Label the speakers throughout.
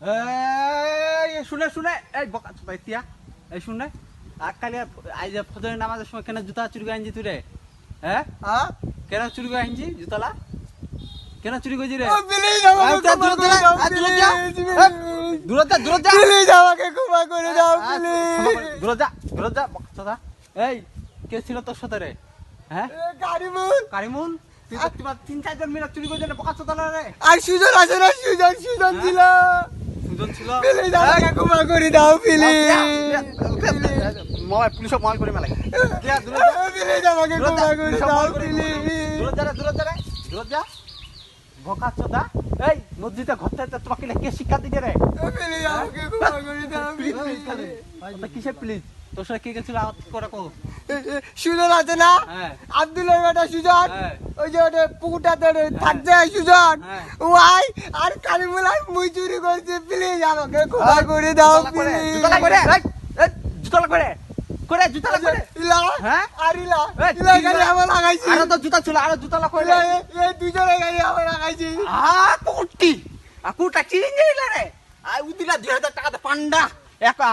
Speaker 1: এই শুনে শুনে। এই বকা ইতিয়া এই শুনে। আর কালি আই যে ফজরের নামাজের সময় কেন জুতা চুরি করে আনছি তুই রে? হ্যাঁ?
Speaker 2: হ্যাঁ?
Speaker 1: কেন চুরি করে আনছি জুতালা? কেন চুরি করছি রে?
Speaker 2: আমাকে
Speaker 1: যা,
Speaker 2: ক্ষমা
Speaker 1: যা,
Speaker 2: দাও
Speaker 1: এই,
Speaker 2: প্লিজ আমাকে ক্ষমা করে দাও প্লিজ
Speaker 1: যা যা বকা কে ছিল তোর সাথে রে? হ্যাঁ?
Speaker 2: মুন
Speaker 1: কারিমুন। তুই তো তোমার তিন চারজন মিলে চুরি করে বকা চোদা রে।
Speaker 2: আর সুজন আছে না সুজন সুজন
Speaker 1: হ্যাঁ?
Speaker 2: ছিল
Speaker 1: সুজন ছিল।
Speaker 2: প্লিজ আমাকে ক্ষমা করে দাও প্লিজ
Speaker 1: মোবাইল পুলিশক মোবাইল করে মেলাই যা
Speaker 2: প্লিজ আমাকে ক্ষমা করে দাও প্লিজ
Speaker 1: দূরে যা রে, যা ভোকা চোদা। এই ঘরতে তোমাকে কে শিক্ষা দিতে রে?
Speaker 2: প্লিজ আমাকে ক্ষমা করে দাও প্লিজ
Speaker 1: কিসে প্লিজ তোর সাথে কে গেছিল? আওয়াজ করে কো
Speaker 2: সুজন আছে না
Speaker 1: হ্যাঁ।
Speaker 2: আব্দুলের বেটা সুজন।
Speaker 1: হ্যাঁ।
Speaker 2: ওই যে ওটা হয়। সুজন। ওয়াই আর কারিমুল আর মুই চুরি করছে প্লিজ আমাকে ক্ষমা করে দাও
Speaker 1: করে জুতলা করে জুতলা করে করে জুতলা করে।
Speaker 2: ইলা
Speaker 1: হ্যাঁ?
Speaker 2: আর ইলা ইলা আমার লাগাইছি।
Speaker 1: আরও তো জুতা ছিল আরও জুতলা করে।
Speaker 2: এই দুজনে গাড়ি আমার লাগাইছি।
Speaker 1: আ কুটি আকুটা চিনি রে। আই উদিলা 2000 টাকা দে পান্ডা। এক আ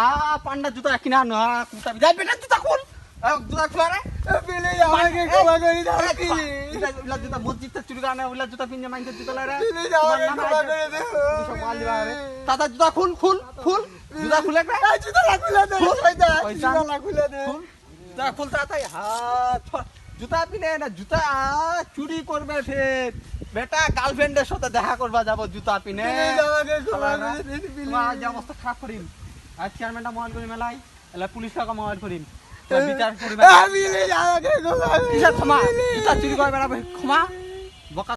Speaker 1: পান্ডা জুতা কিনা না কুটা যাই বেটা জুতা খুল। জুতা খুলা রে
Speaker 2: আমাকে করে
Speaker 1: চুরি গানে পিনে মাইতে জুতা
Speaker 2: আমাকে। করে
Speaker 1: মাল দিবা রে। জুতা খুল খুল খুল। জুতা খুলে রে
Speaker 2: এই জুতোটা খুলে দে
Speaker 1: খুল।
Speaker 2: শয়তান
Speaker 1: শয়তান।
Speaker 2: জুতোটা খুলে দে।
Speaker 1: খুল। জুতা খুল তাড়াতাড়ি। হাত জুতা পিনে না জুতা চুরি করবে ফের বেটা গার্লফ্রেন্ডের সাথে দেখা করবা যাব জুতা পিনে।
Speaker 2: আমাকে করে
Speaker 1: অবস্থা খারাপ করিম আর চেয়ারম্যানটা মোবাইল করি মেলাই এলা পুলিশ টাকা মোবাইল করিম বিচার করিম
Speaker 2: ক্ষমা।
Speaker 1: ক্ষমা।